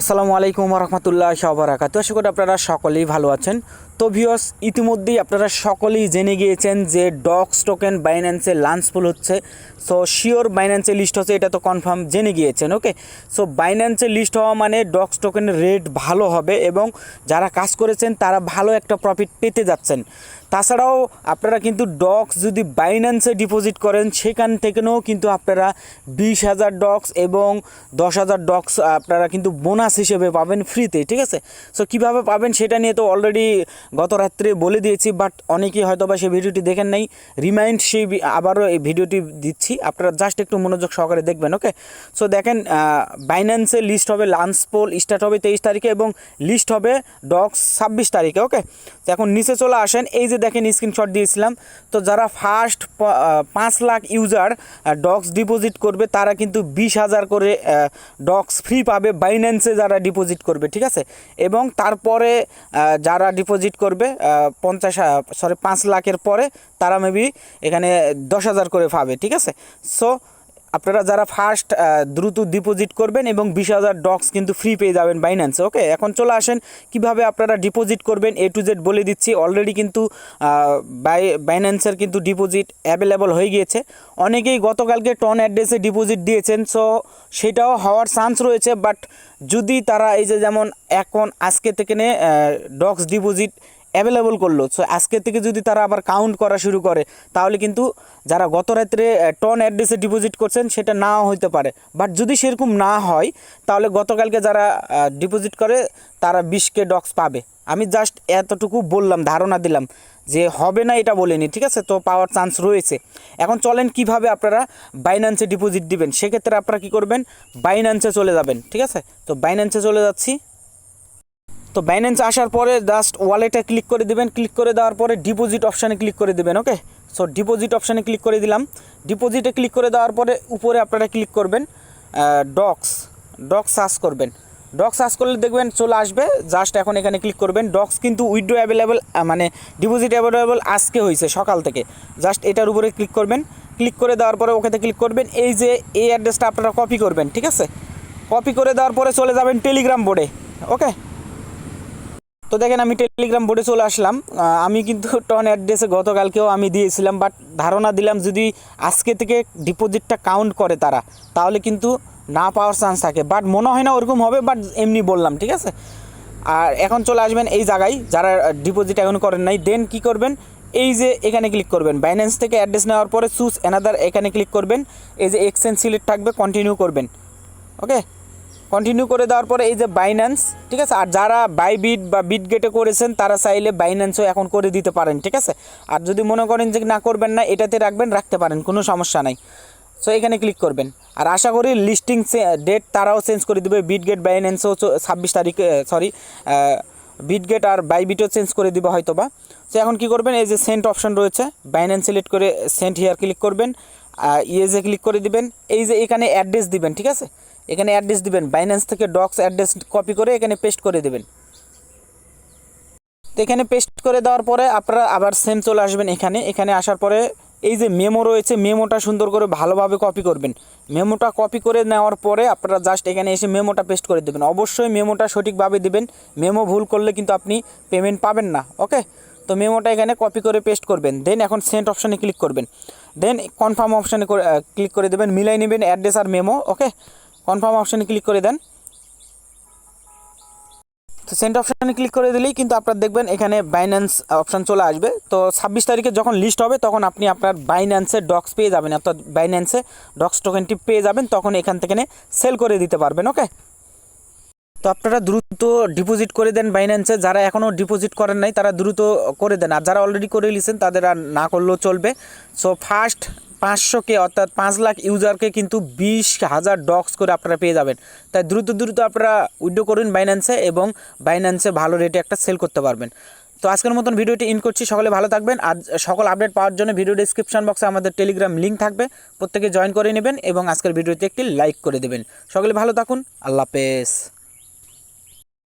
আসসালামু আলাইকুম রহমতুল্লাহ সবরাকাত আশা করি আপনারা সকলেই ভালো আছেন। তো ভিওস ইতিমধ্যেই আপনারা সকলেই জেনে গিয়েছেন যে ডক্স টোকেন বাইন্যান্সে লাঞ্চফুল হচ্ছে। সো শিওর বাইন্যান্সে লিস্ট হচ্ছে, এটা তো কনফার্ম জেনে গিয়েছেন ওকে সো বাইন্যান্সে লিস্ট হওয়া মানে ডক্স টোকেনের রেট ভালো হবে এবং যারা কাজ করেছেন, তারা ভালো একটা প্রফিট পেতে যাচ্ছেন। তাছাড়াও আপনারা কিন্তু ডক্স যদি বাইন্যান্সে ডিপোজিট করেন, সেখান থেকেও কিন্তু আপনারা বিশ হাজার ডক্স এবং দশ হাজার ডক্স আপনারা কিন্তু বোনাস হিসেবে পাবেন ফ্রিতে ঠিক আছে? সো কীভাবে পাবেন সেটা নিয়ে তো অলরেডি গত রাত্রে বলে দিয়েছি বাট অনেকেই হয়তো বা সেই ভিডিওটি দেখেন নাই। রিমাইন্ড সেই আবারও এই ভিডিওটি দিচ্ছি। আপনারা জাস্ট একটু মনোযোগ সহকারে দেখবেন ওকে সো দেখেন বাইন্যান্সে লিস্ট হবে লাঞ্চ পোল স্টার্ট হবে তেইশ তারিখে এবং লিস্ট হবে ডক্স ছাব্বিশ তারিখে ওকে তো এখন নিচে চলে আসেন। এই যে দেখেন স্ক্রিনশট দিয়েছিলাম। তো যারা ফার্স্ট পাঁচ লাখ ইউজার ডক্স ডিপোজিট করবে, তারা কিন্তু বিশ হাজার করে ডক্স ফ্রি পাবে বাইন্যান্সে যারা ডিপোজিট করবে, ঠিক আছে? এবং তারপরে যারা ডিপোজিট করবে পঞ্চাশ সরি পাঁচ লাখের পরে তারা মেবি এখানে দশ হাজার করে পাবে, ঠিক আছে? সো আপনারা যারা ফার্স্ট দ্রুত ডিপোজিট করবেন এবং বিশ হাজার ডক্স কিন্তু ফ্রি পেয়ে যাবেন বাইন্যান্সে ওকে এখন চলে আসেন, কীভাবে আপনারা ডিপোজিট করবেন এ টু জেড বলে দিচ্ছি। অলরেডি কিন্তু বাই বাইন্যান্সের কিন্তু ডিপোজিট অ্যাভেলেবল হয়ে গিয়েছে। অনেকেই গতকালকে টন অ্যাড্রেসে ডিপোজিট দিয়েছেন সো সেটাও হওয়ার চান্স রয়েছে বাট যদি তারা এই যে যেমন এখন আজকে থেকে নে ডক্স ডিপোজিট অ্যাভেলেবল করল। সো আজকে থেকে যদি তারা আবার কাউন্ট করা শুরু করে, তাহলে কিন্তু যারা গত রাত্রে টন অ্যাড্রেসে ডিপোজিট করছেন, সেটা নাও হইতে পারে। বাট যদি সেরকম না হয়, তাহলে গতকালকে যারা ডিপোজিট করে, তারা বিশকে ডক্স পাবে। আমি জাস্ট এতটুকু বললাম, ধারণা দিলাম যে হবে না এটা বলিনি, ঠিক আছে? তো পাওয়ার চান্স রয়েছে। এখন চলেন কীভাবে আপনারা বাইন্যান্সে ডিপোজিট দিবেন? সেক্ষেত্রে আপনারা কী করবেন? বাইন্যান্সে চলে যাবেন, ঠিক আছে? তো বাইন্যান্সে চলে যাচ্ছি। তো বাইন্যান্স আসার পরে জাস্ট ওয়ালেটে ক্লিক করে দেবেন। ক্লিক করে দেওয়ার পরে ডিপোজিট অপশানে ক্লিক করে দেবেন ওকে সো ডিপোজিট অপশানে ক্লিক করে দিলাম। ডিপোজিটে ক্লিক করে দেওয়ার পরে উপরে আপনারা ক্লিক করবেন ডক্স ডক্স সার্চ করবেন। ডক্স সার্চ করলে দেখবেন চলে আসবে। জাস্ট এখন এখানে ক্লিক করবেন। ডক্স কিন্তু উইড্রো অ্যাভেলেবেল মানে ডিপোজিট অ্যাভেলেবেল আজকে হয়েছে সকাল থেকে। জাস্ট এটার উপরে ক্লিক করবেন। ক্লিক করে দেওয়ার পরে ওখানে ক্লিক করবেন। এই যে, এই অ্যাড্রেসটা আপনারা কপি করবেন, ঠিক আছে? কপি করে দেওয়ার পরে চলে যাবেন টেলিগ্রাম বোর্ডে ওকে তো দেখেন আমি টেলিগ্রাম বোর্ডে চলে আসলাম। আমি কিন্তু টন অ্যাড্রেসে গতকালকেও আমি দিয়েছিলাম বাট ধারণা দিলাম যদি আজকে থেকে ডিপোজিটটা কাউন্ট করে তারা, তাহলে কিন্তু না পাওয়ার চান্স থাকে। বাট মনে হয় না ওরকম হবে বাট এমনি বললাম, ঠিক আছে? আর এখন চলে আসবেন এই জায়গায়, যারা ডিপোজিট এখন করেন নাই দেন কি করবেন? এই যে এখানে ক্লিক করবেন। বাইন্যান্স থেকে অ্যাড্রেস নেওয়ার পরে চুজ অ্যানাদার এখানে ক্লিক করবেন। এই যে এক্সচেঞ্জ সিলেক্ট থাকবে কন্টিনিউ করবেন। ওকে কন্টিনিউ করে দেওয়ার পরে এই যে বাইন্যান্স ঠিক আছে? আর যারা বাইবিট বা বিট গেটে করেছেন, তারা চাইলে বাইন্যান্সও এখন করে দিতে পারেন, ঠিক আছে? আর যদি মনে করেন যে না করবেন না, এটাতে রাখবেন, রাখতে পারেন, কোনো সমস্যা নাই। সো এখানে ক্লিক করবেন। আর আশা করি লিস্টিং ডেট তারাও চেঞ্জ করে দেবে বিট গেট বাইন্যান্সও ছাব্বিশ তারিখে সরি বিটগেট আর বাইবিটও চেঞ্জ করে দিবে হয়তো বা। তো এখন কি করবেন? এই যে সেন্ট অপশন রয়েছে বাইন্যান্স সিলেক্ট করে সেন্ট হিয়ার ক্লিক করবেন ইয়েজে ক্লিক করে দিবেন, এই যে এখানে অ্যাড্রেস দিবেন, ঠিক আছে? এখানে অ্যাড্রেস দিবেন বাইন্যান্স থেকে ডক্স অ্যাড্রেস কপি করে এখানে পেস্ট করে দেবেন। তো এখানে পেস্ট করে দেওয়ার পরে আপনারা আবার সেম চলে আসবেন এখানে। এখানে আসার পরে এই যে মেমো রয়েছে মেমোটা সুন্দর করে ভালোভাবে কপি করবেন। মেমোটা কপি করে নেওয়ার পরে আপনারা জাস্ট এখানে এসে মেমোটা পেস্ট করে দেবেন। অবশ্যই মেমোটা সঠিকভাবে দেবেন। মেমো ভুল করলে কিন্তু আপনি পেমেন্ট পাবেন না ওকে তো মেমোটা এখানে কপি করে পেস্ট করবেন। দেন এখন সেন্ট অপশানে ক্লিক করবেন। দেন কনফার্ম অপশানে ক্লিক করে দেবেন, মিলাই নেবেন অ্যাড্রেস আর মেমো ওকে কনফার্ম অপশানে ক্লিক করে দেন। তো সেন্ট অপশানে ক্লিক করে দিলেই কিন্তু আপনার দেখবেন এখানে বাইন্যান্স অপশান চলে আসবে। তো ছাব্বিশ তারিখে যখন লিস্ট হবে, তখন আপনি আপনার বাইন্যান্সে ডক্স পেয়ে যাবেন। অর্থাৎ বাইন্যান্সে ডক্স টোকেনটি পেয়ে যাবেন, তখন এখান থেকে সেল করে দিতে পারবেন ওকে তো আপনারা দ্রুত ডিপোজিট করে দেন বাইন্যান্সে যারা এখনও ডিপোজিট করেন নাই, তারা দ্রুত করে দেন। আর যারা অলরেডি করে নিয়েছেন তাদের আর না করলেও চলবে। সো ফার্স্ট পাঁচশোকে অর্থাৎ পাঁচ লাখ ইউজারকে কিন্তু বিশ হাজার ডক্স করে আপনারা পেয়ে যাবেন। তাই দ্রুত দ্রুত আপনারা উইড্রো করুন বাইন্যান্সে এবং বাইন্যান্সে ভালো রেটে একটা সেল করতে পারবেন। তো আজকের মতন ভিডিওটি ইন করছি, সকলে ভালো থাকবেন। আর সকল আপডেট পাওয়ার জন্য ভিডিও ডিসক্রিপশন বক্সে আমাদের টেলিগ্রাম লিঙ্ক থাকবে। প্রত্যেকে জয়েন করে নেবেন এবং আজকের ভিডিওতে একটি লাইক করে দেবেন। সকলে ভালো থাকুন, আল্লাহ হাফেজ।